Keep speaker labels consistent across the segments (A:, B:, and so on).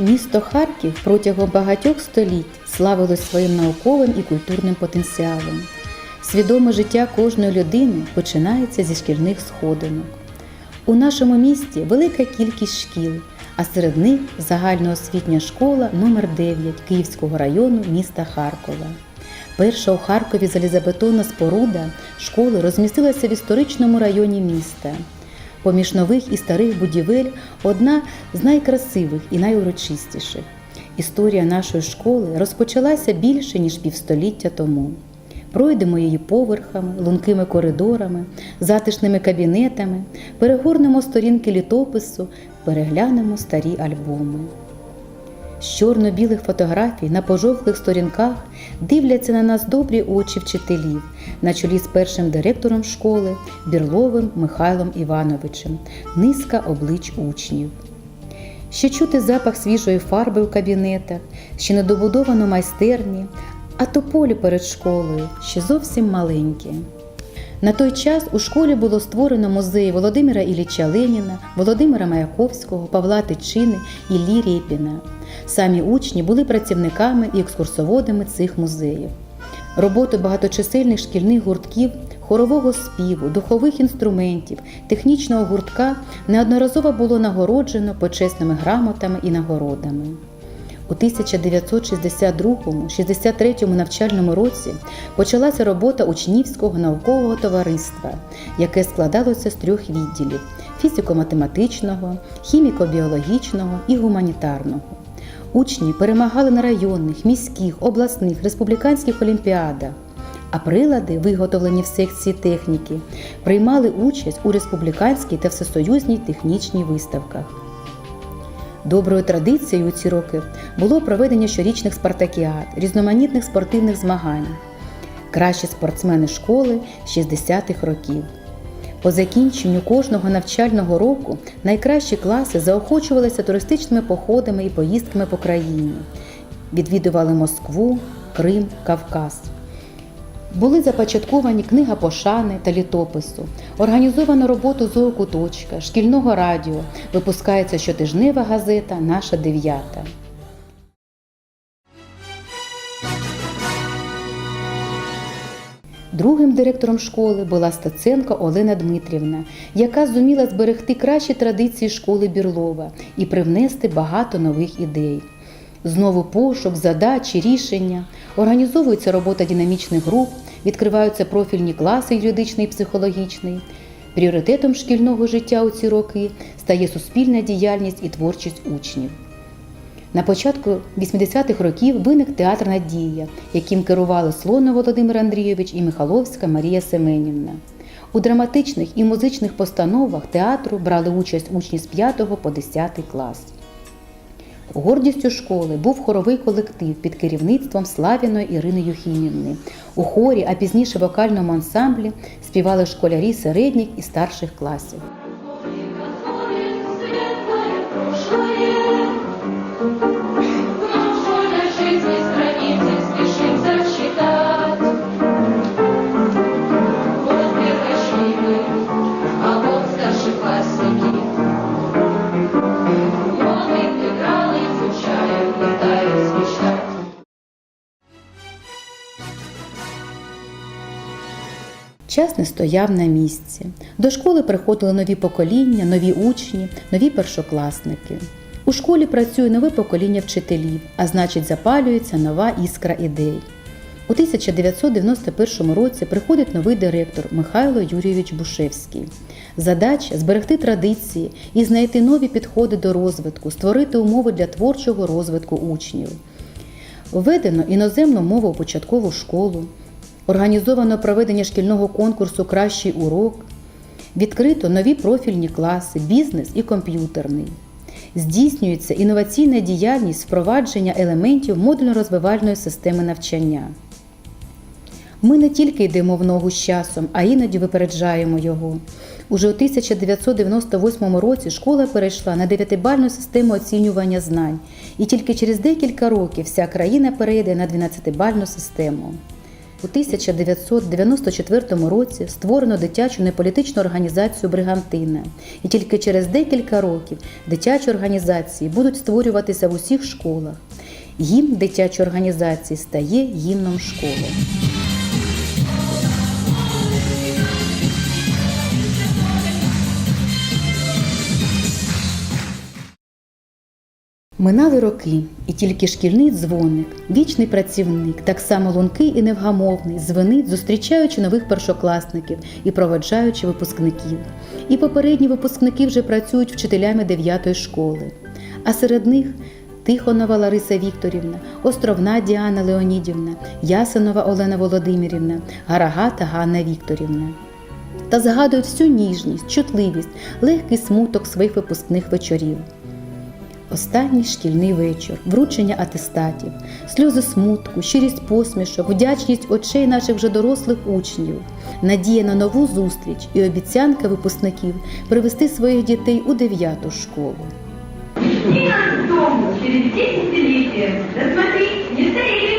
A: Місто Харків протягом багатьох століть славилось своїм науковим і культурним потенціалом. Свідоме життя кожної людини починається зі шкільних сходинок. У нашому місті велика кількість шкіл, а серед них загальноосвітня школа номер 9 Київського району міста Харкова. Перша у Харкові залізобетонна споруда школи розмістилася в історичному районі міста. Поміж нових і старих будівель одна з найкрасивих і найурочистіших. Історія нашої школи розпочалася більше ніж півстоліття тому. Пройдемо її поверхами, лункими коридорами, затишними кабінетами, перегорнемо сторінки літопису, переглянемо старі альбоми. З чорно-білих фотографій на пожовклих сторінках дивляться на нас добрі очі вчителів на чолі з першим директором школи Бірловим Михайлом Івановичем, низка облич учнів. Ще чути запах свіжої фарби в кабінетах, ще недобудовано майстерні, а тополі перед школою ще зовсім маленькі. На той час у школі було створено музеї Володимира Ілліча Леніна, Володимира Маяковського, Павла Тичини і Лі Рєпіна. Самі учні були працівниками і екскурсоводами цих музеїв. Роботу багаточисельних шкільних гуртків, хорового співу, духових інструментів, технічного гуртка неодноразово було нагороджено почесними грамотами і нагородами. У 1962-63 навчальному році почалася робота учнівського наукового товариства, яке складалося з трьох відділів фізико-математичного, хіміко-біологічного і гуманітарного. Учні перемагали на районних, міських, обласних, республіканських олімпіадах, а прилади, виготовлені в секції техніки, приймали участь у республіканській та всесоюзній технічній виставках. Доброю традицією у ці роки було проведення щорічних спартакіад, різноманітних спортивних змагань. Кращі спортсмени школи 60-х років. По закінченню кожного навчального року найкращі класи заохочувалися туристичними походами і поїздками по країні. Відвідували Москву, Крим, Кавказ. Були започатковані книга пошани та літопису, організовано роботу зоокуточка, шкільного радіо, випускається щотижнева газета Наша дев'ята. Другим директором школи була Стаценко Олена Дмитрівна, яка зуміла зберегти кращі традиції школи Бірлова і привнести багато нових ідей. Знову пошук, задачі, рішення, організовується робота динамічних груп, відкриваються профільні класи юридичний і психологічний. Пріоритетом шкільного життя у ці роки стає суспільна діяльність і творчість учнів. На початку 80-х років виник театр Надія, яким керували Слонов Володимир Андрійович і Михайловська Марія Семенівна. У драматичних і музичних постановах театру брали участь учні з 5 по 10 клас. Гордістю школи був хоровий колектив під керівництвом Славіної Ірини Юхімівни. У хорі, а пізніше вокальному ансамблі співали школярі середніх і старших класів. Час не стояв на місці. До школи приходили нові покоління, нові учні, нові першокласники. У школі працює нове покоління вчителів, а значить, запалюється нова іскра ідей. У 1991 році приходить новий директор Михайло Юрійович Бушевський. Задача зберегти традиції і знайти нові підходи до розвитку, створити умови для творчого розвитку учнів. Введено іноземну мову у початкову школу, організовано проведення шкільного конкурсу Кращий урок, відкрито нові профільні класи, бізнес і комп'ютерний. Здійснюється інноваційна діяльність впровадження елементів модульно-розвивальної системи навчання. Ми не тільки йдемо в ногу з часом, а іноді випереджаємо його. Уже у 1998 році школа перейшла на дев'ятибальну систему оцінювання знань, і тільки через декілька років вся країна перейде на 12-бальну систему. У 1994 році створено дитячу неполітичну організацію Бригантина, і тільки через декілька років дитячі організації будуть створюватися в усіх школах. Гімн дитячої організації стає гімном школи. Минали роки, і тільки шкільний дзвоник, вічний працівник, так само лункий і невгамовний, звенить, зустрічаючи нових першокласників і проведжаючи випускників. І попередні випускники вже працюють вчителями 9 школи. А серед них Тихонова Лариса Вікторівна, Островна Діана Леонідівна, Ясинова Олена Володимирівна, Гарагата Ганна Вікторівна та згадують всю ніжність, чутливість, легкий смуток своїх випускних вечорів. Останній шкільний вечір, вручення атестатів, сльози смутку, щирість посмішок, вдячність очей наших вже дорослих учнів, надія на нову зустріч і обіцянка випускників привести своїх дітей у дев'яту школу.
B: І нас к дому через десятилетия. Да смотри, не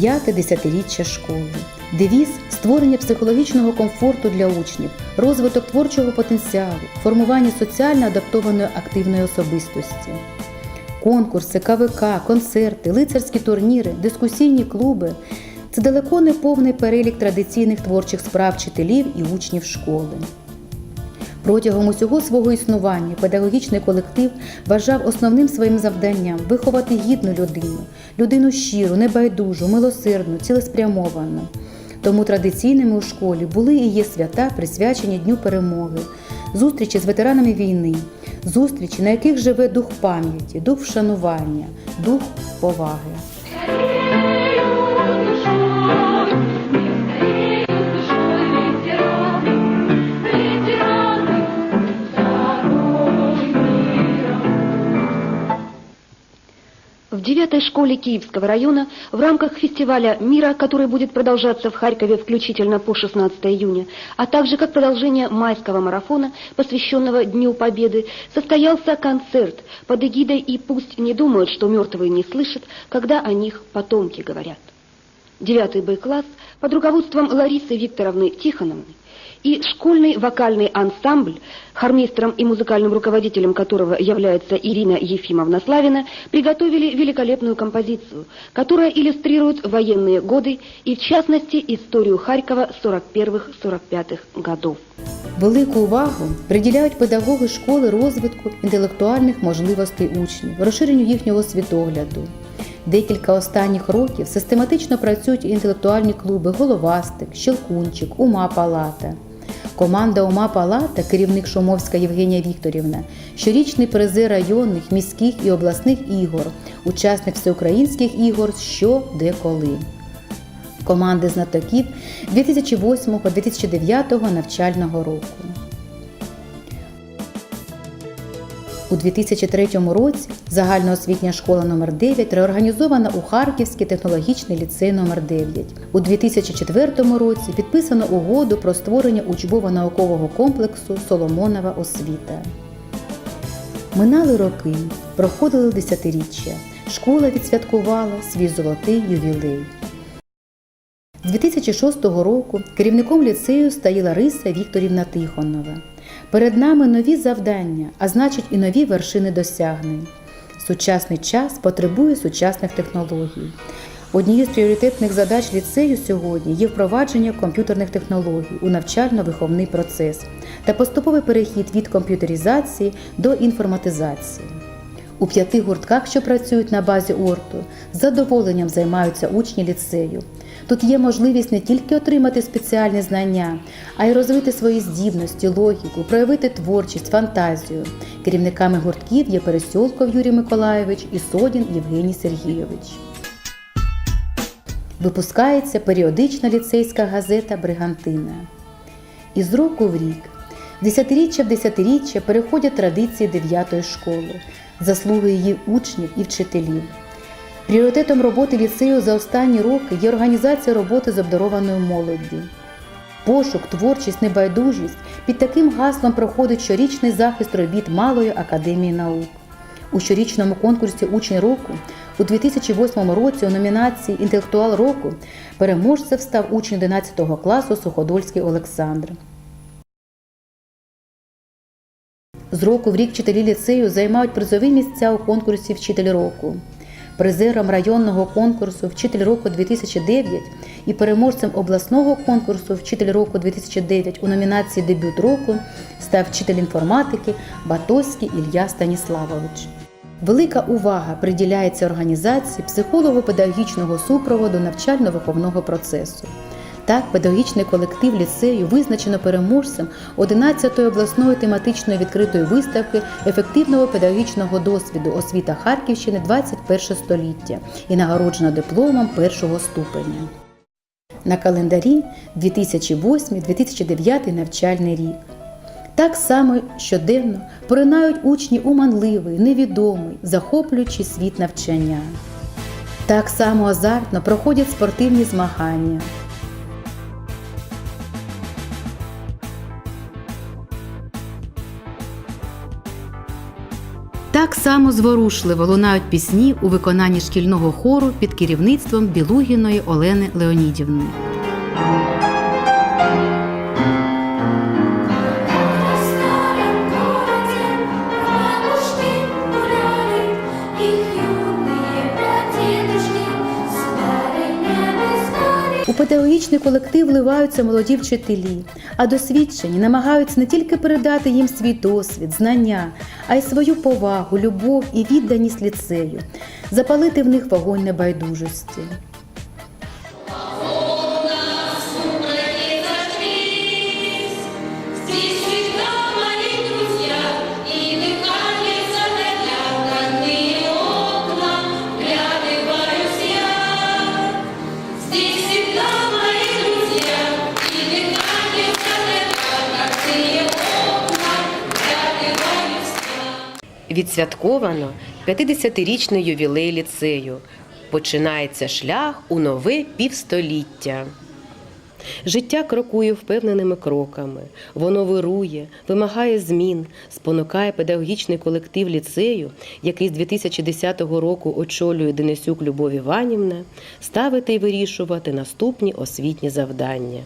A: П'яте десятиріччя школи. Девіз створення психологічного комфорту для учнів, розвиток творчого потенціалу, формування соціально адаптованої активної особистості. Конкурси, КВК, концерти, лицарські турніри, дискусійні клуби це далеко не повний перелік традиційних творчих справ вчителів і учнів школи. Протягом усього свого існування педагогічний колектив вважав основним своїм завданням виховати гідну людину, людину щиру, небайдужу, милосердну, цілеспрямовану. Тому традиційними у школі були і є свята, присвячені Дню перемоги, зустрічі з ветеранами війни, зустрічі, на яких живе дух пам'яті, дух вшанування, дух поваги.
C: Девятой школе Киевского района в рамках фестиваля «Мира», который будет продолжаться в Харькове включительно по 16 июня, а также как продолжение майского марафона, посвященного Дню Победы, состоялся концерт под эгидой «И пусть не думают, что мертвые не слышат, когда о них потомки говорят». Девятый Б-класс под руководством Ларисы Викторовны Тихоновны и школьный вокальный ансамбль, хормейстером и музыкальным руководителем которого является Ирина Ефимовна Славина, приготовили великолепную композицию, которая иллюстрирует военные годы и, в частности, историю Харькова 41-45 годов.
A: Велику увагу приділяють педагоги школи розвитку інтелектуальних можливостей учнів, розширенню їхнього світогляду. Декілька останніх років систематично працюють інтелектуальні клуби Головастик, Щелкунчик, Ума Палата. Команда Ума Палата, керівник Шумовська Євгенія Вікторівна, щорічний призер районних, міських і обласних ігор, учасник всеукраїнських ігор що де коли. Команди знатоків 2008-2009 навчального року. У 2003 році загальноосвітня школа номер 9 реорганізована у Харківський технологічний ліцей номер 9 У 2004 році підписано угоду про створення учбово-наукового комплексу Соломонова освіта. Минали роки, проходили десятиріччя. Школа відсвяткувала свій золотий ювілей. З 2006 року керівником ліцею стає Лариса Вікторівна Тихонова. Перед нами нові завдання, а значить і нові вершини досягнень. Сучасний час потребує сучасних технологій. Однією з пріоритетних задач ліцею сьогодні є впровадження комп'ютерних технологій у навчально-виховний процес та поступовий перехід від комп'ютеризації до інформатизації. У п'яти гуртках, що працюють на базі ОРТу, з задоволенням займаються учні ліцею. Тут є можливість не тільки отримати спеціальні знання, а й розвити свої здібності, логіку, проявити творчість, фантазію. Керівниками гуртків є Пересьолков Юрій Миколайович і Содін Євгеній Сергійович. Випускається періодична ліцейська газета Бригантина. Із року в рік, десятиріччя в десятиріччя переходять традиції дев'ятої школи, заслуги її учнів і вчителів. Пріоритетом роботи ліцею за останні роки є організація роботи з обдарованою молоддю. Пошук, творчість, небайдужість під таким гаслом проходить щорічний захист робіт Малої академії наук. У щорічному конкурсі Учень року у 2008 році у номінації Інтелектуал року переможцем став учень 11 класу Суходольський Олександр. З року в рік вчителі ліцею займають призові місця у конкурсі Вчитель року. Призером районного конкурсу Вчитель року 2009 і переможцем обласного конкурсу Вчитель року 2009 у номінації Дебют року став вчитель інформатики Батоський Ілля Станіславович. Велика увага приділяється організації психолого-педагогічного супроводу навчально-виховного процесу. Так, педагогічний колектив ліцею визначено переможцем 11-ї обласної тематичної відкритої виставки ефективного педагогічного досвіду освіта Харківщини 21 століття і нагороджено дипломом першого ступеня. На календарі 2008-2009 навчальний рік. Так само щоденно поринають учні у манливий, невідомий, захоплюючий світ навчання. Так само азартно проходять спортивні змагання. Так само зворушливо лунають пісні у виконанні шкільного хору під керівництвом Білугіної Олени Леонідівни. У педагогічний колектив вливаються молоді вчителі, а досвідчені намагаються не тільки передати їм свій досвід, знання, а й свою повагу, любов і відданість ліцею, запалити в них вогонь небайдужості.
D: Відсвятковано 50-річний ювілей ліцею. Починається шлях у нове півстоліття. Життя крокує впевненими кроками, воно вирує, вимагає змін, спонукає педагогічний колектив ліцею, який з 2010 року очолює Денисюк Любов Іванівна, ставити і вирішувати наступні освітні завдання.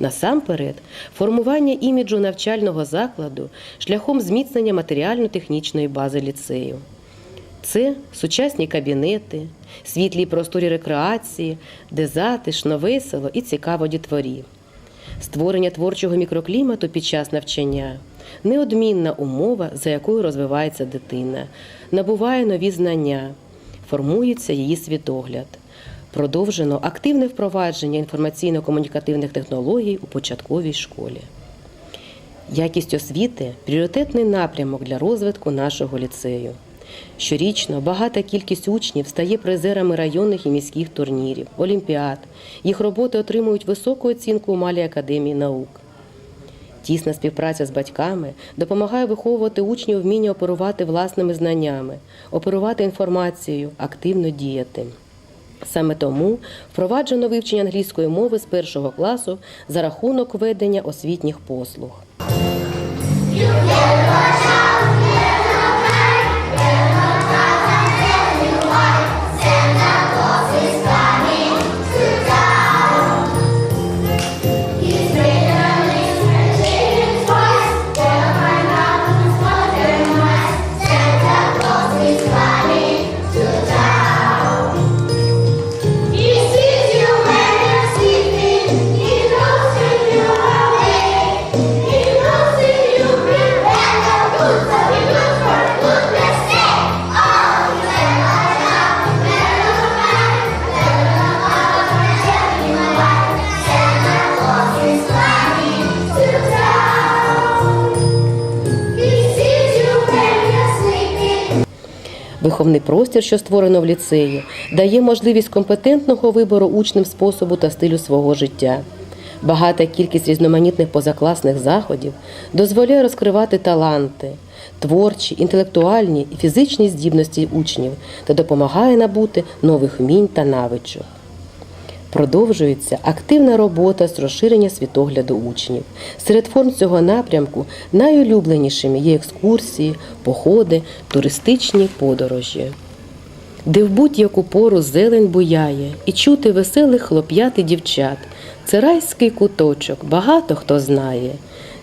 D: Насамперед, формування іміджу навчального закладу шляхом зміцнення матеріально-технічної бази ліцею. Це сучасні кабінети, світлі просторі рекреації, де затишно, весело і цікаво дітворі. Створення творчого мікроклімату під час навчання неодмінна умова, за якою розвивається дитина, набуває нові знання, формується її світогляд. Продовжено активне впровадження інформаційно-комунікативних технологій у початковій школі. Якість освіти пріоритетний напрямок для розвитку нашого ліцею. Щорічно багата кількість учнів стає призерами районних і міських турнірів, олімпіад. Їх роботи отримують високу оцінку у Малій академії наук. Тісна співпраця з батьками допомагає виховувати учнів вміння оперувати власними знаннями, оперувати інформацією, активно діяти. Саме тому впроваджено вивчення англійської мови з першого класу за рахунок ведення освітніх послуг. Виховний простір, що створено в ліцеї, дає можливість компетентного вибору учнем способу та стилю свого життя. Багата кількість різноманітних позакласних заходів дозволяє розкривати таланти, творчі, інтелектуальні і фізичні здібності учнів та допомагає набути нових вмінь та навичок. Продовжується активна робота з розширення світогляду учнів. Серед форм цього напрямку найулюбленішими є екскурсії, походи, туристичні подорожі. Де в будь-яку пору зелень буяє, і чути веселих хлоп'ят і дівчат. Це райський куточок, багато хто знає.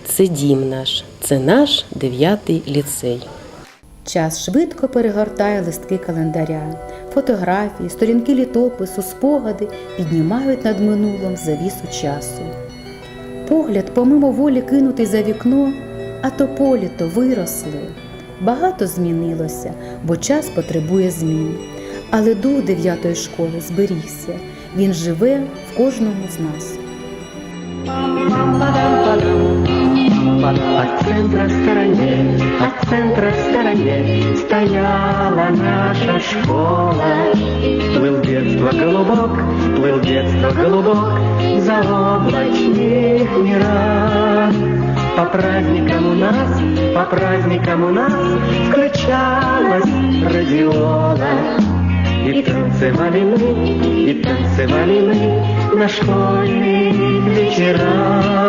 D: Це дім наш, це наш дев'ятий ліцей.
A: Час швидко перегортає листки календаря. Фотографії, сторінки літопису, спогади піднімають над минулим завісу часу. Погляд помимо волі кинутий за вікно, а то полі, то виросли. Багато змінилося, бо час потребує змін. Але дух дев'ятої школи зберігся. Він живе в кожному з нас.
E: От центра в стороне, от центра в стороне Стояла наша школа. Плыл детство голубок, плыл детство голубок За облачных мирах По праздникам у нас, по праздникам у нас Включалась радиола. И танцевали мы, и танцевали мы На школьных вечерах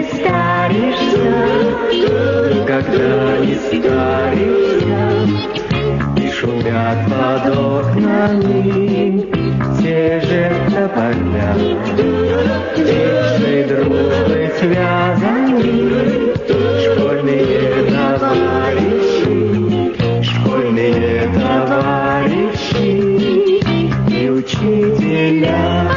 E: не старишься, никогда не старишься. И шумят под окнами те же тополя. Же дружбы связаны, школьные товарищи, школьные товарищи и учителя.